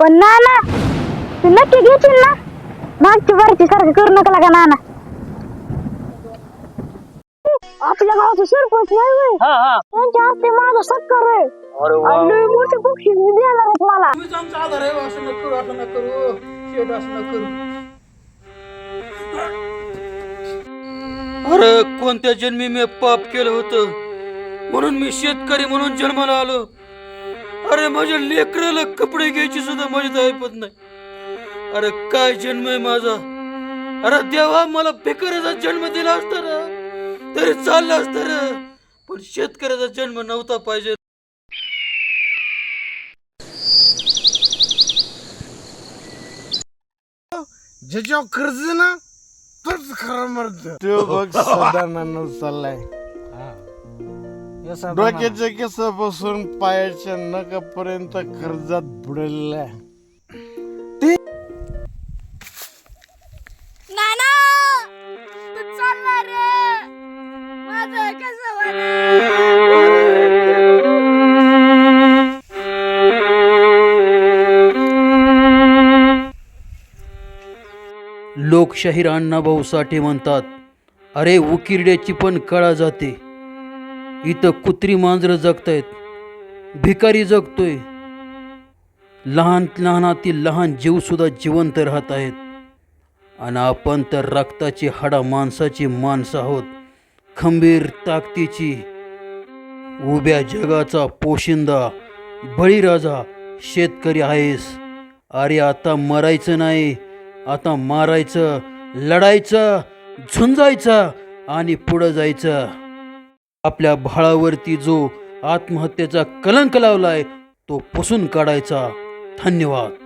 पण ना ना तू नक्की घेशील ना? मागच्या वरची सारखं करू नका लागा नाना. आपल्या गावचं सरपंच नाही होय? हा हा. त्यांच्या हस्ते माझा सत्कार आहे. अरे वा. आणि लय मोठे बक्षीस बी देणार आहेत मला. तुम्हीच आमचा आधार आहे असं न करू असं न करू. शेट असं न करू. अरे कोणत्या जन्मी मी पाप केलं होतं? म्हणून मी शेतकरी म्हणून जन्माला आलो. अरे माझ्या लेकराला कपडे घ्यायची सुद्धा मजा ऐपत नाही. अरे काय जन्म आहे माझा? अरे देवा मला बेकाराचा जन्म दिला असता ना तरी चाललं असतं रे पण शेतकऱ्याचा जन्म नव्हता पाहिजे. ज्याच्यावर कर्ज ना तोच खरा मरत तो बघ सदानंद चाललाय. डोक्याच्या केसापासून पायाच्या नकापर्यंत कर्जात बुडलेला नाना! तू चालणार रे! माझं कसं लोकशाहीर अण्णाभाऊ साठे म्हणतात अरे उकिरड्याची पण कळा जाते. इथं कुत्री मांजरं जगतायत भिकारी जगतोय. लहान लहानातील लहान जीवसुद्धा जिवंत राहत आहेत. आणि आपण तर रक्ताची हाडा माणसाची माणसं आहोत खंबीर ताकदीची. उभ्या जगाचा पोशिंदा बळीराजा शेतकरी आहेस. अरे आता मरायचं नाही आता मारायचं लढायचं झुंजायचं आणि पुढं जायचं. आपल्या भाळावरती जो आत्महत्येचा कलंक लावलाय तो पुसून काढायचा. धन्यवाद.